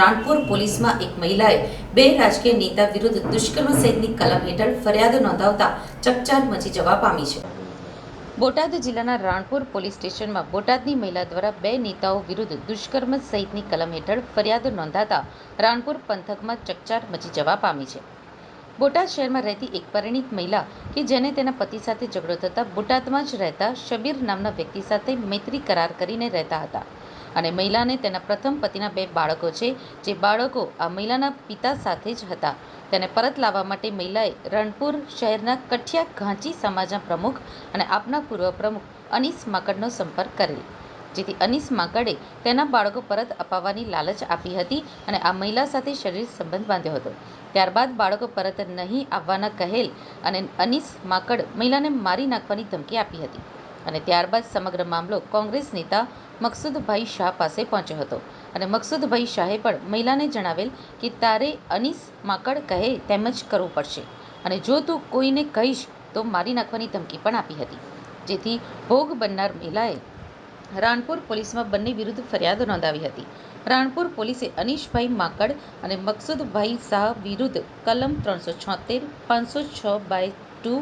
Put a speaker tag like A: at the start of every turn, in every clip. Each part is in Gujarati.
A: રાણપુર પોલીસમાં એક મહિલાએ બે રાજકીય નેતા વિરુદ્ધ દુષ્કર્મ સહિતની કલમ હેઠળ ફરિયાદ નોંધાવતા ચકચાર મચી જવા પામી છે. બોટાદ જિલ્લાના રાણપુર પોલીસ સ્ટેશનમાં બોટાદની મહિલા દ્વારા બે નેતાઓ વિરુદ્ધ દુષ્કર્મ સહિતની કલમ હેઠળ ફરિયાદ નોંધાતા રાણપુર પંથકમાં ચકચાર મચી જવા પામી છે. બોટાદ શહેરમાં રહેતી એક પરિણીત મહિલા કે જેને તેના પતિ સાથે ઝઘડો થતાં બોટાદમાં જ રહેતા શબીર નામના વ્યક્તિ સાથે મૈત્રી કરાર કરીને રહેતા હતા. અને મહિલાને તેના પ્રથમ પતિના બે બાળકો છે, જે બાળકો આ મહિલાના પિતા સાથે જ હતા. તેને પરત લાવવા માટે મહિલાએ રણપુર શહેરના કઠિયા ઘાંચી સમાજના પ્રમુખ અને આપના પૂર્વ પ્રમુખ અનીસ માકડનો સંપર્ક કરેલ, જેથી અનીસ માકડે તેના બાળકો પરત અપાવવાની લાલચ આપી હતી અને આ મહિલા સાથે શરીર સંબંધ બાંધ્યો હતો. ત્યારબાદ બાળકો પરત નહીં આવવાના કહેલ અને અનીસ માકડ મહિલાને મારી નાખવાની ધમકી આપી હતી. અને ત્યારબાદ સમગ્ર મામલો કોંગ્રેસ નેતા મકસુદભાઈ શાહ પાસે પહોંચ્યો હતો. અને મકસુદભાઈ શાહે પણ મહિલાને જણાવેલ કે તારે અનીસ માકડ કહે તેમ જ કરવું પડશે. અને જો તું કોઈને કહીશ, તો મારી નાખવાની ધમકી પણ આપી હતી. જેથી ભોગ બનનાર મહિલાએ રાણપુર પોલીસમાં બંને વિરુદ્ધ ફરિયાદ નોંધાવી હતી. રાણપુર પોલીસે અનીશભાઈ માકડ અને મકસુદભાઈ શાહ વિરુદ્ધ કલમ ત્રણસો છોતેર, પાંચસો છ બાય ટુ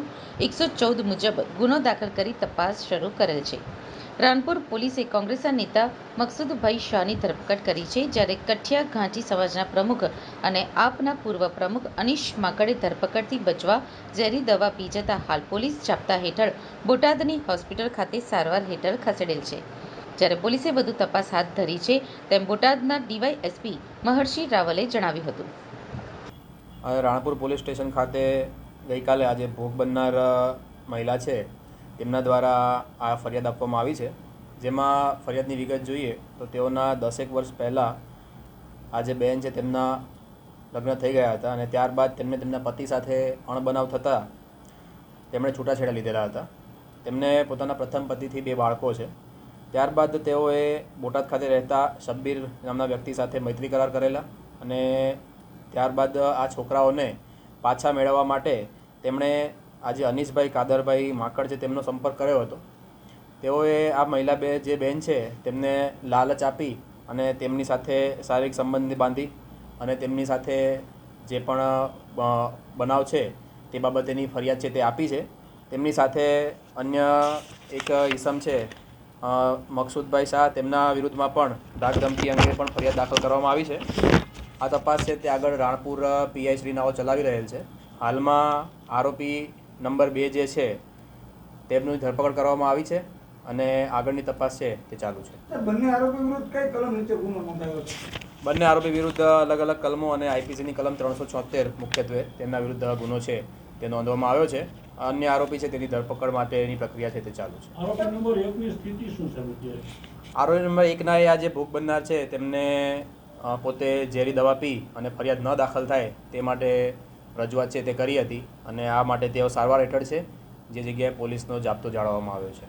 A: એકસો ચૌદ મુજબ ગુનો દાખલ કરી તપાસ શરૂ કરેલ છે. રાણપુર પોલીસે કોંગ્રેસના નેતા મકસુદભાઈ શાહની ધરપકડ કરી છે, જ્યારે કઠિયા ઘાંચી સમાજના પ્રમુખ અને આપના પૂર્વ પ્રમુખ અનીશ માકડે ધરપકડથી બચવા ઝેરી દવા પી જતા હાલ પોલીસ જાપ્તા હેઠળ બોટાદની હોસ્પિટલ ખાતે સારવાર હેઠળ ખસેડેલ છે. જ્યારે પોલીસે વધુ તપાસ હાથ ધરી છે, તેમ બોટાદના ડીવાયએસપી મહર્ષિ રાવલે જણાવ્યું હતું.
B: રાણપુર પોલીસ સ્ટેશન ખાતે ગઈકાલે આજે ભોગ બનનાર મહિલા છે, તેમના દ્વારા આ ફરિયાદ આપવામાં આવી છે. જેમાં ફરિયાદની વિગત જોઈએ તો તેઓના દસેક વર્ષ પહેલાં આ જે બહેન છે તેમના લગ્ન થઈ ગયા હતા અને ત્યારબાદ તેમને તેમના પતિ સાથે અણબનાવ થતાં તેમણે છૂટાછેડા લીધેલા હતા. તેમને પોતાના પ્રથમ પતિથી બે બાળકો છે. ત્યારબાદ તેઓએ બોટાદ ખાતે રહેતા શબ્બીર નામના વ્યક્તિ સાથે મૈત્રી કરાર કરેલા અને ત્યારબાદ આ છોકરાઓને પાછા મેળવવા માટે તેમણે આજે અનીશભાઈ કાદરભાઈ માકડ છે તેમનો સંપર્ક કર્યો હતો, તેઓએ આ મહિલા બે જે બહેન છે તેમને લાલચ આપી અને તેમની સાથે શારીરિક સંબંધ બાંધી અને તેમની સાથે જે પણ બનાવ છે તે બાબતેની ફરિયાદ છે તે આપી છે. તેમની સાથે અન્ય એક ઈસમ છે મકસૂદભાઈ શાહ, તેમના વિરુદ્ધમાં પણ ધાક ધમકી અંગે પણ ફરિયાદ દાખલ કરવામાં આવી છે. આ તપાસ છે તે આગળ રાણપુર પીઆઈ શ્રીનાઓ ચલાવી રહેલ છે. હાલમાં આરોપી નંબર બે જે છે તેમની ધરપકડ કરવામાં આવી છે અને આગળની તપાસ છે તે ચાલુ છે.
C: બંને આરોપી વિરુદ્ધ કઈ કલમ નીચે ગુનો નોંધાયો છે?
B: બંને આરોપી વિરુદ્ધ અલગ અલગ કલમો અને આઈપીસીની કલમ ત્રણસો છોતેર મુખ્યત્વે તેમના વિરુદ્ધ ગુનો છે તે નોંધવામાં આવ્યો છે. અન્ય આરોપી છે તેની ધરપકડ માટેની પ્રક્રિયા છે તે ચાલુ છે.
D: આરોપી નંબર એકની સ્થિતિ શું છે
B: આરોપી નંબર એકના એ આ જે ભોગ બનનાર છે. તેમને પોતે ઝેરી દવા પી અને ફરિયાદ ન દાખલ થાય તે માટે રજૂઆત છે તે કરી હતી અને આ માટે તેઓ સારવાર હેઠળ છે, જે જગ્યાએ પોલીસનો જાપ્તો જાળવવામાં આવ્યો છે.